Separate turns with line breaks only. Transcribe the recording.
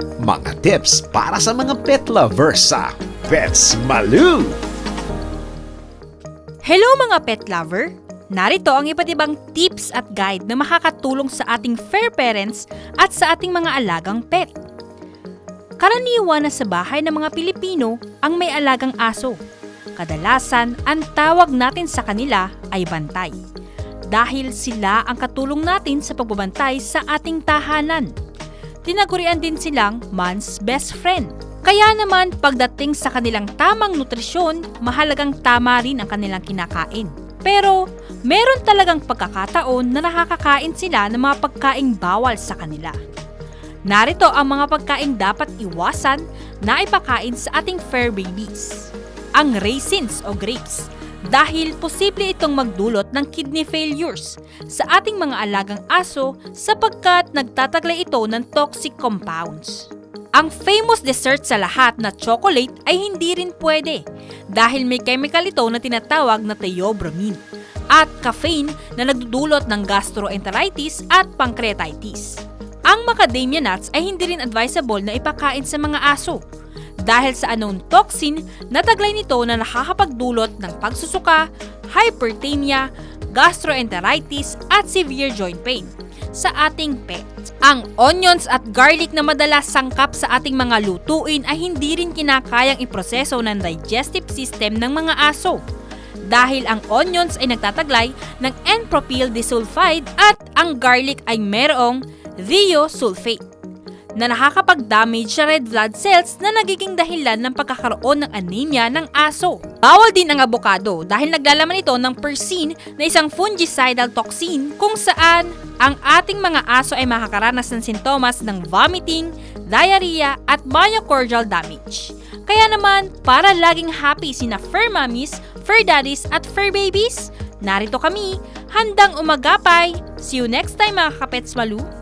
Mga tips para sa mga pet lovers sa Pets Malu!
Hello mga pet lover! Narito ang iba't ibang tips at guide na makakatulong sa ating fair parents at sa ating mga alagang pet. Karaniwan na sa bahay ng mga Pilipino ang may alagang aso. Kadalasan, ang tawag natin sa kanila ay bantay. Dahil sila ang katulong natin sa pagbabantay sa ating tahanan. Tinagurian din silang man's best friend. Kaya naman pagdating sa kanilang tamang nutrisyon, mahalagang tama rin ang kanilang kinakain. Pero meron talagang pagkakataon na nakakakain sila ng mga pagkaing bawal sa kanila. Narito ang mga pagkaing dapat iwasan na ipakain sa ating fair babies. Ang raisins o grapes dahil posible itong magdulot ng kidney failures sa ating mga alagang aso sapagkat nagtataglay ito ng toxic compounds. Ang famous dessert sa lahat na chocolate ay hindi rin pwede dahil may chemical ito na tinatawag na theobromine at caffeine na nagdudulot ng gastroenteritis at pancreatitis. Ang macadamia nuts ay hindi rin advisable na ipakain sa mga aso dahil sa unknown toxin na taglay nito na nakakapagdulot ng pagsusuka, hyperthermia, gastroenteritis at severe joint pain sa ating pet. Ang onions at garlic na madalas sangkap sa ating mga lutuin ay hindi rin kinakayang iproseso ng digestive system ng mga aso dahil ang onions ay nagtataglay ng N-propyl disulfide at ang garlic ay merong thiosulfate na nakakapag-damage sa red blood cells na nagiging dahilan ng pagkakaroon ng anemia ng aso. Bawal din ang abokado dahil naglalaman ito ng persin na isang fungicidal toxin kung saan ang ating mga aso ay makakaranas ng sintomas ng vomiting, diarrhea at myocardial damage. Kaya naman, para laging happy sina fur mommies, fur daddies at fur babies, narito kami, handang umagapay. See you next time mga kapets malu!